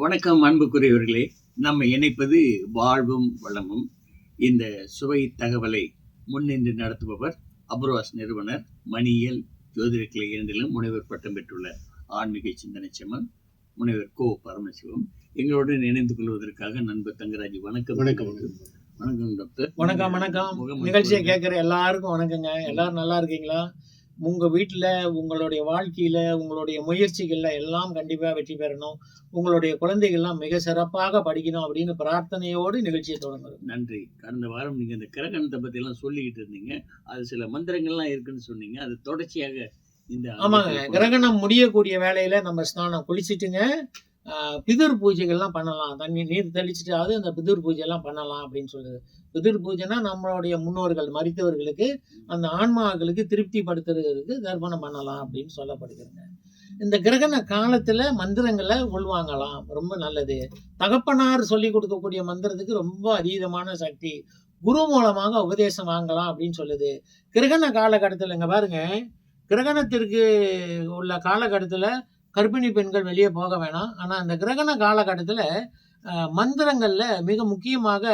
வணக்கம் அன்புக்குரியவர்களே. நம்ம இணைப்பது வாழ்வும் வளமும். இந்த சுவை தகவலை முன்னின்று நடத்துபவர் அப்ரோஸ் நிறுவனர் மணியியல் ஜோதிட கிளை இரண்டிலும் முனைவர் பட்டம் பெற்றுள்ள ஆன்மீக சிந்தனை செம்மன் முனைவர் கோ பரமசிவம். எங்களுடன் இணைந்து கொள்வதற்காக நண்பர் தங்கராஜ் வணக்கம். வணக்கம். வணக்கம் டாக்டர். வணக்கம் வணக்கம். நிகழ்ச்சியை கேட்குற எல்லாருக்கும் வணக்கங்க. எல்லாரும் நல்லா இருக்கீங்களா? உங்க வீட்டில் உங்களுடைய வாழ்க்கையில உங்களுடைய முயற்சிகள்ல எல்லாம் கண்டிப்பா வெற்றி பெறணும். உங்களுடைய குழந்தைகள்லாம் மிக சிறப்பாக படிக்கணும் அப்படின்னு பிரார்த்தனையோடு நிகழ்ச்சியை தொடங்குறோம். நன்றி. கடந்த வாரம் நீங்க இந்த கிரகணத்தை பத்தி எல்லாம் சொல்லிக்கிட்டு இருந்தீங்க. அது சில மந்திரங்கள்லாம் இருக்குன்னு சொன்னீங்க. அது தொடர்ச்சியாக இந்த ஆமாங்க. கிரகணம் முடியக்கூடிய வேலையில நம்ம ஸ்நானம் குளிச்சுட்டுங்க பிதிர் பூஜைகள்லாம் பண்ணலாம். தண்ணி நீர் தெளிச்சிட்டாவது அந்த பிதுர் பூஜைலாம் பண்ணலாம் அப்படின்னு சொல்லுது. பிதிர் பூஜைனா நம்மளுடைய முன்னோர்கள் மரித்தவர்களுக்கு அந்த ஆன்மாக்களுக்கு திருப்தி படுத்துறதுக்கு தர்ப்பணம் பண்ணலாம் அப்படின்னு சொல்லப்படுகிறது. இந்த கிரகண காலத்தில் மந்திரங்களை உள்வாங்கலாம். ரொம்ப நல்லது. தகப்பனார் சொல்லி கொடுக்கக்கூடிய மந்திரத்துக்கு ரொம்ப அதீதமான சக்தி. குரு மூலமாக உபதேசம் வாங்கலாம் அப்படின்னு சொல்லுது. கிரகண காலகட்டத்தில் இங்கே பாருங்க. கிரகணத்திற்கு உள்ள காலகட்டத்தில் கர்ப்பிணி பெண்கள் வெளியே போக வேணாம். ஆனால் அந்த கிரகண காலகட்டத்தில் மந்திரங்களில் மிக முக்கியமாக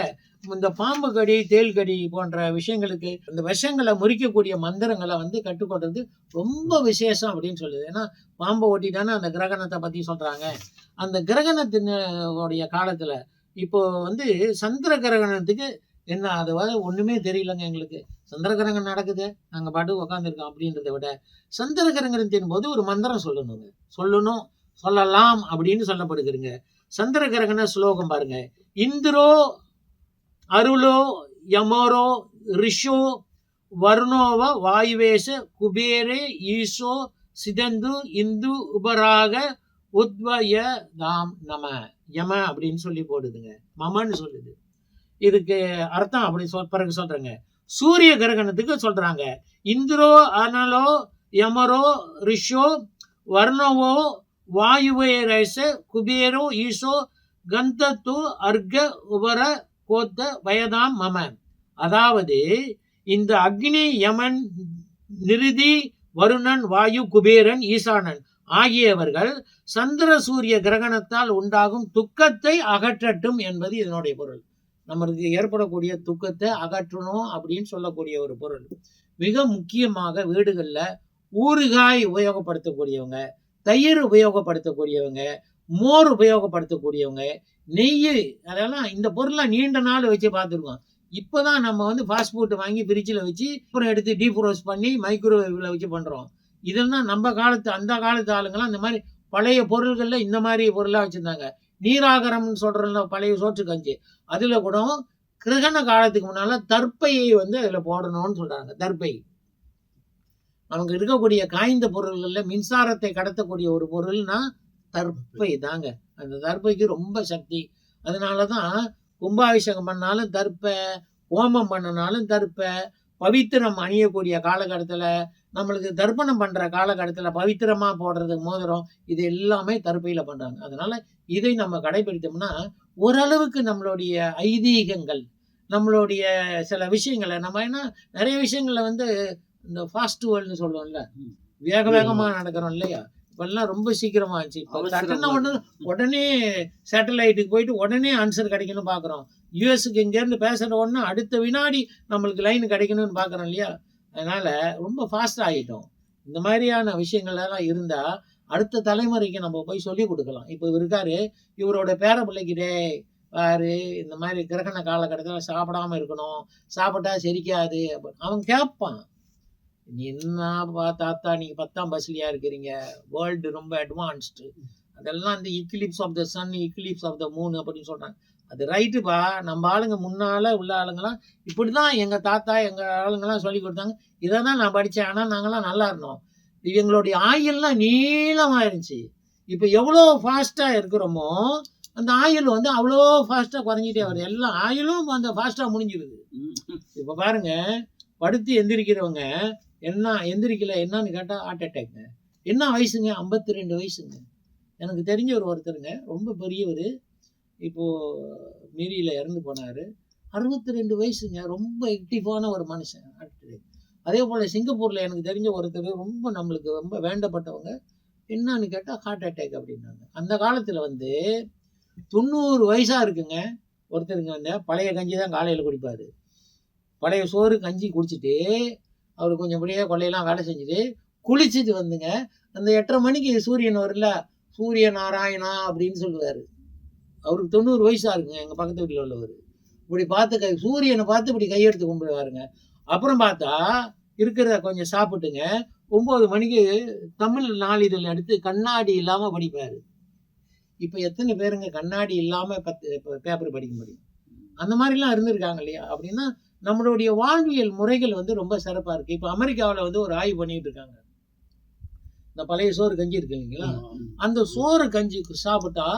இந்த பாம்பு கடி தேல் கடி போன்ற விஷயங்களுக்கு இந்த விஷங்களை முறிக்கக்கூடிய மந்திரங்களை வந்து கற்றுக்கொண்டது ரொம்ப விசேஷம் அப்படின்னு சொல்லுது. ஏன்னா பாம்பை ஒட்டி தானே அந்த கிரகணத்தை பற்றி சொல்கிறாங்க அந்த கிரகணத்தினுடைய காலத்தில் இப்போ வந்து சந்திர கிரகணத்துக்கு என்ன அது ஒன்றுமே தெரியலங்க எங்களுக்கு. சந்திர கிரகணம் நடக்குது. நாங்கள் பாட்டு உக்காந்துருக்கோம் அப்படின்றத விட சந்திர கிரகணத்தின் போது ஒரு மந்திரம் சொல்லணுங்க. சொல்லணும் சொல்லலாம் அப்படின்னு சொல்லப்படுகிறீங்க. சந்திர கிரகண ஸ்லோகம் பாருங்க. இந்திரோ அருளோ யமோரோ ரிஷோ வர்ணோவ வாயுவேஷ குபேரே ஈசோ சிதந்து இந்து உபராக உத்வய தாம் நம. யம அப்படின்னு சொல்லி போடுதுங்க. மமன்னு சொல்லுது. இதுக்கு அர்த்தம் அப்படி சொல் பிறகு சொல்றேங்க. சூரிய கிரகணத்துக்கு சொல்றாங்க. இந்திரோ அனலோ யமரோ ரிஷோ வர்ணவோ வாயுவேரச குபேரோ ஈசோ கந்தத்து அர்க்க உபர கோத்த வயதாம் மம அதாவது இந்த அக்னி யமன் நிருதி வருணன் வாயு குபேரன் ஈசானன் ஆகியவர்கள் சந்திர சூரிய கிரகணத்தால் உண்டாகும் துக்கத்தை அகற்றட்டும் என்பது இதனுடைய பொருள் நம்மளுக்கு ஏற்படக்கூடிய துக்கத்தை அகற்றணும் அப்படின்னு சொல்லக்கூடிய ஒரு பொருள் மிக முக்கியமாக வீடுகளில் ஊறுகாய் உபயோகப்படுத்தக்கூடியவங்க தயிர் உபயோகப்படுத்தக்கூடியவங்க மோர் உபயோகப்படுத்தக்கூடியவங்க நெய் அதெல்லாம் இந்த பொருளை நீண்ட நாள் வச்சு பார்த்துருக்கோம். இப்போதான் நம்ம வந்து ஃபாஸ்ட் ஃபுட் வாங்கி ஃப்ரிட்ஜில் வச்சு அப்புறம் எடுத்து டீப் ரோஸ்ட் பண்ணி மைக்ரோவேவில் வச்சு பண்ணுறோம் இதெல்லாம் நம்ம காலத்து அந்த காலத்து ஆளுங்களாம் இந்த மாதிரி பழைய பொருள்களில் இந்த மாதிரி பொருளாக வச்சுருந்தாங்க. நீராகரம்னு சொல்கிறோம்ல பழைய சோற்று கஞ்சி. அதில் கூட கிரகண காலத்துக்கு முன்னால் தற்பையை வந்து அதில் போடணும்னு சொல்கிறாங்க தற்பை. நமக்கு இருக்கக்கூடிய காய்ந்த பொருள்களில் மின்சாரத்தை கடத்தக்கூடிய ஒரு பொருள்னா தற்பை. தாங்க. அந்த தற்பைக்கு ரொம்ப சக்தி. அதனால தான் கும்பாபிஷேகம் பண்ணாலும் தற்பை ஹோமம் பண்ணனாலும் தற்பை பவித்திரம் அணியக்கூடிய காலகட்டத்தில் நம்மளுக்கு தர்ப்பணம் பண்ணுற காலகட்டத்தில் பவித்திரமாக போடுறது மோதிரம் இது எல்லாமே தற்பையில் பண்ணுறாங்க அதனால இதை நம்ம கடைபிடித்தோம்னா ஓரளவுக்கு நம்மளுடைய ஐதீகங்கள் நம்மளுடைய சில விஷயங்களை நம்ம என்ன நிறைய விஷயங்களை வந்து இந்த ஃபாஸ்ட் வேர்ல்டுன்னு சொல்லுவோம்ல வேக வேகமாக நடக்கிறோம் இல்லையா? இப்பெல்லாம் ரொம்ப சீக்கிரமா ஆச்சு. இப்போ உடனே உடனே சேட்டலைட்டுக்கு போயிட்டு உடனே ஆன்சர் கிடைக்கணும் பார்க்குறோம் யூஎஸ்க்கு இங்கேருந்து பேசுகிற உடனே அடுத்த வினாடி நம்மளுக்கு லைன் கிடைக்கணும்னு பார்க்குறோம் இல்லையா? அதனால ரொம்ப ஃபாஸ்ட் ஆகிட்டோம் இந்த மாதிரியான விஷயங்கள் எல்லாம் இருந்தால் அடுத்த தலைமுறைக்கு நம்ம போய் சொல்லி கொடுக்கலாம். இப்போ இவர் இருக்காரு இவரோட பேர பிள்ளைக்கு டேய் பாரு இந்த மாதிரி கிரகண காலகட்டத்தில் சாப்பிடாம இருக்கணும் சாப்பிட்டா செரிக்காது அப்படி அவன் கேட்பான் நீ என்னப்பா தாத்தா நீங்கள் பத்தாம் பஸ்லையா இருக்கிறீங்க. வேர்ல்டு ரொம்ப அட்வான்ஸ்டு அதெல்லாம் அந்த eclipse of the sun eclipse of the moon அப்படின்னு சொல்கிறாங்க அது ரைட்டுப்பா நம்ம ஆளுங்க முன்னால் உள்ள ஆளுங்கெல்லாம் இப்படி தான் எங்கள் தாத்தா எங்கள் ஆளுங்கெல்லாம் சொல்லி கொடுத்தாங்க. இதை தான் நான் படித்தேன் ஆனால் நாங்களாம் நல்லா இருந்தோம். எங்களுடைய ஆயுள்லாம் நீளமாக இருந்துச்சு இப்போ எவ்வளோ ஃபாஸ்ட்டாக இருக்கிறோமோ அந்த ஆயுள் வந்து அவ்வளோ ஃபாஸ்ட்டாக குறைஞ்சிட்டே வருது. எல்லா ஆயுளும் அந்த ஃபாஸ்ட்டாக முடிஞ்சிருது. இப்போ பாருங்க படுத்து எந்திரிக்கிறவங்க என்ன எந்திரிக்கல? என்னன்னு கேட்டால் ஹார்ட் அட்டாக்ங்க என்ன வயசுங்க? ஐம்பத்தி ரெண்டு வயசுங்க. எனக்கு தெரிஞ்ச ஒரு ஒருத்தருங்க ரொம்ப பெரியவர். இப்போது மீரியில் இறந்து போனார். அறுபத்தி ரெண்டு வயசுங்க ரொம்ப ஆக்டிவான ஒரு மனுஷன் ஹார்ட் அட்டாக் அதே போல் சிங்கப்பூரில் எனக்கு தெரிஞ்ச ஒருத்தர் ரொம்ப நம்மளுக்கு ரொம்ப வேண்டப்பட்டவங்க. என்னன்னு கேட்டால் ஹார்ட் அட்டாக் அப்படின்னாங்க. அந்த காலத்தில் வந்து தொண்ணூறு வயசாக இருக்குங்க. ஒருத்தருங்க வந்து பழைய கஞ்சி தான் காலையில் குடிப்பார். பழைய சோறு கஞ்சி குடிச்சிட்டு அவர் கொஞ்சம் அப்படியே கொள்ளையெல்லாம் வேலை செஞ்சுட்டு குளிச்சுட்டு வந்துங்க. அந்த எட்டரை மணிக்கு சூரியன் வரல. சூரிய நாராயணா அப்படின்னு சொல்லுவார். அவருக்கு தொண்ணூறு வயசாக இருக்குங்க எங்கள் பக்கத்து வீட்டில் உள்ளவர். இப்படி பார்த்து கை சூரியனை பார்த்து இப்படி கையெடுத்து கும்பிடுவாருங்க. அப்புறம் பார்த்தா இருக்கிறத கொஞ்சம் சாப்பிட்டுங்க. ஒம்பது மணிக்கு தமிழ் நாளிதழ் எடுத்து கண்ணாடி இல்லாமல் படிப்பார். இப்போ எத்தனை பேருங்க கண்ணாடி இல்லாமல் பத்து பேப்பர் படிக்க முடியும்? அந்த மாதிரிலாம் இருந்திருக்காங்க இல்லையா? அப்படின்னா நம்மளுடைய வாழ்வியல் முறைகள் வந்து ரொம்ப சிறப்பாக இருக்குது இப்போ அமெரிக்காவில் வந்து ஒரு ஆய்வு பண்ணிட்டு இருக்காங்க. இந்த பழைய சோறு கஞ்சி இருக்கு இல்லைங்களா? அந்த சோறு கஞ்சி சாப்பிட்டா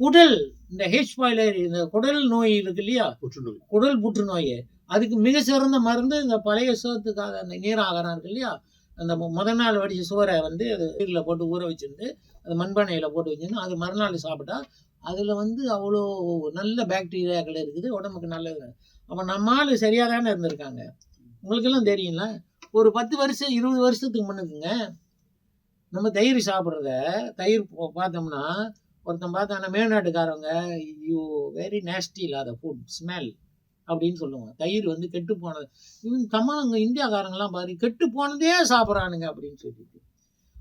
குடல் இந்த ஹெச் பாய்லர் இந்த குடல் நோய் இருக்கு இல்லையா? புற்றுநோய். குடல் புற்றுநோய். அதுக்கு மிக சிறந்த மருந்து இந்த பழைய சோத்துக்காக அந்த நீராகாரம் இருக்கு இல்லையா? அந்த முத நாள் வடிச்ச சோறை வந்து அது நீரில் போட்டு ஊற வச்சிருந்து அது மண்பானையில் போட்டு வச்சிருந்து அது மறுநாள் சாப்பிட்டா அதில் வந்து அவ்வளோ நல்ல பாக்டீரியாக்கள் இருக்குது உடம்புக்கு நல்லது. அப்போ நம்ம ஆள் சரியாக தானே இருந்திருக்காங்க. உங்களுக்கெல்லாம் தெரியும்ல? ஒரு பத்து வருஷம் இருபது வருஷத்துக்கு முன்னுக்குங்க நம்ம தயிர் சாப்பிட்றத தயிர் பார்த்தோம்னா ஒருத்தன் பார்த்தானா மேல்நாட்டுக்காரவங்க யூ வெரி நேஸ்டி இல்லாத ஃபுட் ஸ்மெல் அப்படின்னு சொல்லுவாங்க. தயிர் வந்து கெட்டு போனது. இவங்க தமிழங்க இந்தியாக்காரங்கெல்லாம் பாரு கெட்டு போனதே சாப்பிட்றானுங்க அப்படின்னு சொல்லிட்டு.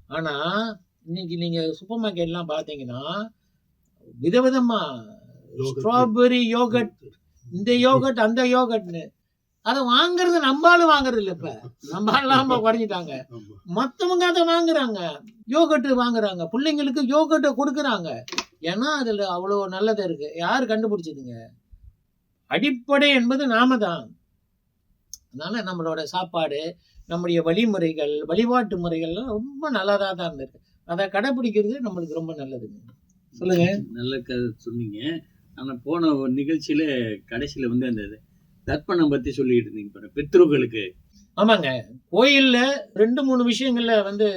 ஆனால் இன்னைக்கு நீங்கள் சூப்பர் மார்க்கெட்லாம் பார்த்தீங்கன்னா விதவிதமா Yogurt. ஸ்ட்ராபெரி யோகட் இந்த யோகட் அந்த யோகட்னு. அதை வாங்குறது நம்மளால வாங்குறது இல்லை இப்போ நம்மளாம் குறைஞ்சிட்டாங்க. ஆமா. மற்றவங்க அதை வாங்குறாங்க. யோகட்டு வாங்குறாங்க. பிள்ளைங்களுக்கு யோகட்டை கொடுக்குறாங்க. ஏன்னா அதில் அவ்வளோ நல்லது இருக்கு. யார் கண்டுபிடிச்சதுங்க? அடிப்படை என்பது நாம தான். அதனால நம்மளோட சாப்பாடு நம்முடைய வழிமுறைகள் வழிபாட்டு முறைகள்லாம் ரொம்ப நல்லதாக தான் இருந்திருக்கு. அதை கடைப்பிடிக்கிறது நம்மளுக்கு ரொம்ப நல்லதுங்க. சொல்லுங்க. நல்ல கதை சொன்னீங்க. ஆனா போன ஒரு நிகழ்ச்சியில் கடைசியில வந்து அந்த தர்ப்பணம் பத்தி சொல்லிட்டு இருந்தீங்க பாருங்க பித்ருக்களுக்கு. ஆமாங்க. கோயில்ல ரெண்டு மூணு விஷயங்கள்ல வந்து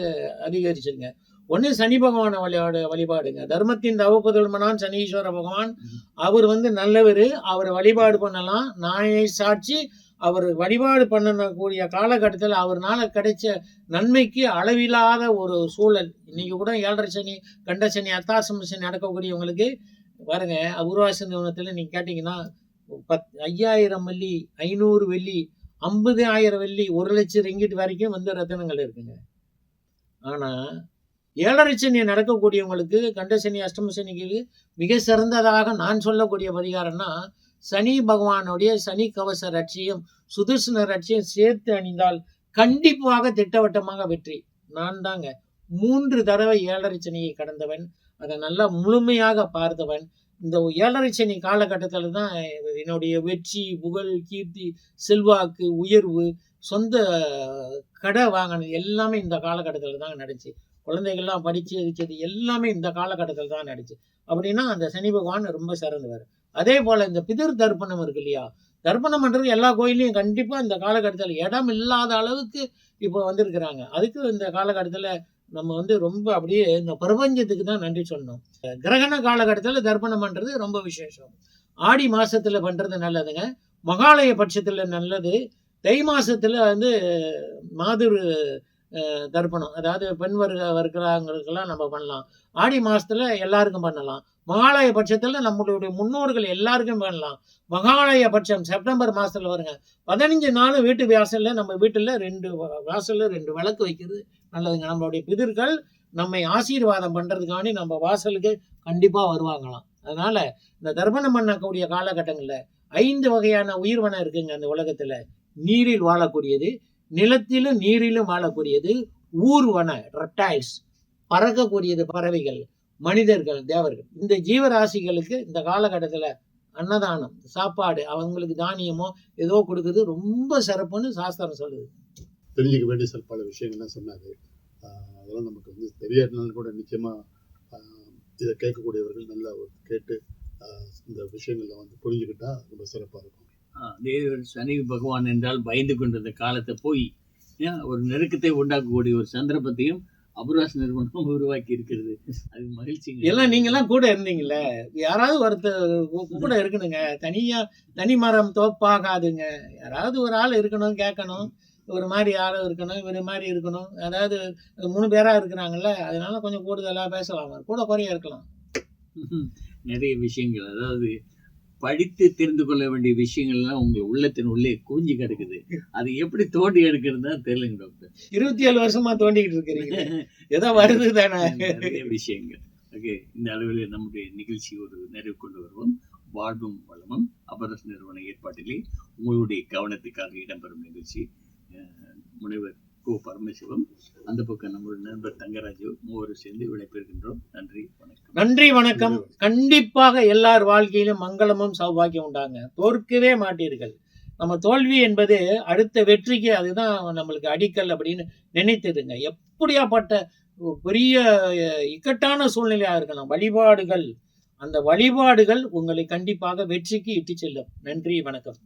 அதிகரிச்சிருங்க. ஒன்று சனி பகவானை வழிபாடு வழிபாடுங்க. தர்மத்தின் தவப்புதல்மனான் சனீஸ்வர பகவான். அவர் வந்து நல்லவர். அவரை வழிபாடு பண்ணலாம். நாயை சாட்சி அவர் வழிபாடு பண்ணக்கூடிய காலகட்டத்தில் அவர்னால கிடைச்ச நன்மைக்கு அளவில்லாத ஒரு சூழல். இன்னைக்கு கூட ஏழரை சனி கண்ட சனி அத்தாசம சனி நடக்கக்கூடியவங்களுக்கு பாருங்க உருவாச நிறுவனத்தில் நீங்கள் கேட்டிங்கன்னா பத் ஐயாயிரம் வெள்ளி ஐநூறு வெள்ளி ஐம்பது ஆயிரம் வெள்ளி ஒரு லட்சம் ரெங்கிட்டு வரைக்கும் வந்து ரத்தினங்கள் இருக்குங்க. ஆனால் ஏழரை சனி நடக்கக்கூடியவங்களுக்கு கண்டசனி அஷ்டம சனிக்கு மிக சிறந்ததாக நான் சொல்லக்கூடிய பரிகாரம்னா சனி பகவானுடைய சனி கவச ரட்சியம் சுதர்சன ரட்சியம் சேர்த்து அணிந்தால் கண்டிப்பாக திட்டவட்டமாக வெற்றி. நான் தாங்க மூன்று தடவை ஏழரை சனியை கடந்தவன். அதை நல்லா முழுமையாக பார்த்தவன். இந்த ஏழரை சனி காலகட்டத்தில் தான் என்னுடைய வெற்றி புகழ் கீர்த்தி செல்வாக்கு உயர்வு சொந்த கடை வாங்கினது எல்லாமே இந்த காலகட்டத்தில் தான் நடந்துச்சு குழந்தைகள்லாம் படித்து வச்சது எல்லாமே இந்த காலகட்டத்தில் தான் நடந்துச்சு அப்படின்னா அந்த சனி பகவான் ரொம்ப சிறந்தவர். அதே போல் இந்த பிதர் தர்ப்பணம் இருக்கு இல்லையா? தர்ப்பணம் பண்ணுறது எல்லா கோயிலையும் கண்டிப்பாக இந்த காலகட்டத்தில் இடம் இல்லாத அளவுக்கு இப்போ வந்திருக்கிறாங்க. அதுக்கு இந்த காலகட்டத்தில் நம்ம வந்து ரொம்ப அப்படியே இந்த பிரபஞ்சத்துக்கு தான் நன்றி சொன்னோம் கிரகண காலகட்டத்தில் தர்ப்பணம் பண்ணுறது ரொம்ப விசேஷம். ஆடி மாதத்தில் பண்ணுறது நல்லதுங்க. மகாலய பட்சத்தில் நல்லது. தை மாதத்தில் வந்து மாதுரு தர்ப்பணம். அதாவது பெண் வர்க்க வர்க்கிறாங்களுக்கெல்லாம் நம்ம பண்ணலாம். ஆடி மாதத்தில் எல்லாருக்கும் பண்ணலாம். மகாலய பட்சத்தில் நம்மளுடைய முன்னோர்கள் எல்லாருக்கும் பண்ணலாம். மகாலய பட்சம் செப்டம்பர் மாதத்தில் வருங்க. பதினஞ்சு நாள் வீட்டு வாசலில் நம்ம வீட்டில் ரெண்டு வாசலில் ரெண்டு விளக்கு வைக்கிறது. நல்லதுங்க நம்மளுடைய பிதிர்கள் நம்மை ஆசீர்வாதம் பண்றதுக்காண்டி நம்ம வாசலுக்கு கண்டிப்பா வருவாங்களாம். அதனால இந்த தர்ப்பணம் பண்ணக்கூடிய காலகட்டங்களில் ஐந்து வகையான உயிர்வனம் இருக்குங்க அந்த உலகத்துல. நீரில் வாழக்கூடியது நிலத்திலும் நீரிலும் வாழக்கூடியது ஊர்வன ரெப்டைல்ஸ் பறக்கக்கூடியது பறவைகள் மனிதர்கள் தேவர்கள். இந்த ஜீவராசிகளுக்கு இந்த காலகட்டத்தில் அன்னதானம் சாப்பாடு அவங்களுக்கு தானியமோ ஏதோ கொடுக்குறது ரொம்ப சிறப்புன்னு சாஸ்திரம் சொல்லுது. தெரிஞ்சுக்க வேண்டிய சில பல விஷயங்கள்லாம் சொன்னாரு. அதெல்லாம் நமக்கு வந்து தெரியாதனாலும் கூட நிச்சயமா ஆஹ் இதை கேட்கக்கூடியவர்கள் நல்லா கேட்டு இந்த விஷயங்களை வந்து புரிஞ்சுக்கிட்டா ரொம்ப சிறப்பா இருக்கும். ஆஹ் தேவர் சனி பகவான் என்றால் பயந்து கொண்டிருந்த காலத்தை போய் ஏன் ஒரு நெருக்கத்தை உண்டாக்கக்கூடிய ஒரு சந்தர்ப்பத்தையும் அபுராஸ் நிறுவனம் உருவாக்கி இருக்கிறது. அது மகிழ்ச்சிங்க. எல்லாம் நீங்கெல்லாம் கூட இருந்தீங்கல்ல. யாராவது ஒருத்தர் கூட இருக்கணுங்க. தனியா தனி மரம் தோப்பாகாதுங்க. யாராவது ஒரு ஆள் இருக்கணும் கேட்கணும். ஒரு மாதிரி ஆள் இருக்கணும் இவர் மாதிரி இருக்கணும். அதாவது மூணு பேரா இருக்கிறாங்கல்ல அதனால கொஞ்சம் கூடுதலா பேசலாம். கூட குறைய இருக்கலாம். நிறைய விஷயங்கள். அதாவது படித்து தெரிந்து கொள்ள வேண்டிய விஷயங்கள்லாம் உங்க உள்ளத்தின் உள்ளே குவிஞ்சு கிடக்குது. அது எப்படி தோண்டி எடுக்கிறது தெரியலங்க டாக்டர். இருபத்தி ஏழு வருஷமா தோண்டிக்கிட்டு இருக்கிறீங்க. ஏதோ வருது தானே. நிறைய விஷயங்கள். ஓகே இந்த அளவில் நம்முடைய நிகழ்ச்சி ஒரு நிறைவு கொண்டு வருவோம். வாழ்வும் வளமும் அபரஸ் நிறுவன ஏற்பாட்டிலே உங்களுடைய கவனத்துக்காக இடம்பெறும் நிகழ்ச்சி. முனைவர் கோ. பரமசிவம் அந்த பக்கம் நம்மளுடைய நண்பர் தங்கராஜு மூவரும் சேர்ந்து விடைபெறுகின்றோம். நன்றி வணக்கம். நன்றி வணக்கம். கண்டிப்பாக எல்லார் வாழ்க்கையிலும் மங்களமும் சௌபாக்கியம் உண்டாங்க. தோற்கவே மாட்டீர்கள். நம்ம தோல்வி என்பது அடுத்த வெற்றிக்கு அதுதான் நம்மளுக்கு அடிக்கல் அப்படின்னு நினைத்ததுங்க. எப்படியாப்பட்ட பெரிய அஹ், இக்கட்டான சூழ்நிலையா இருக்கலாம். வழிபாடுகள் அந்த வழிபாடுகள் உங்களை கண்டிப்பாக வெற்றிக்கு இட்டு செல்லும். நன்றி வணக்கம்.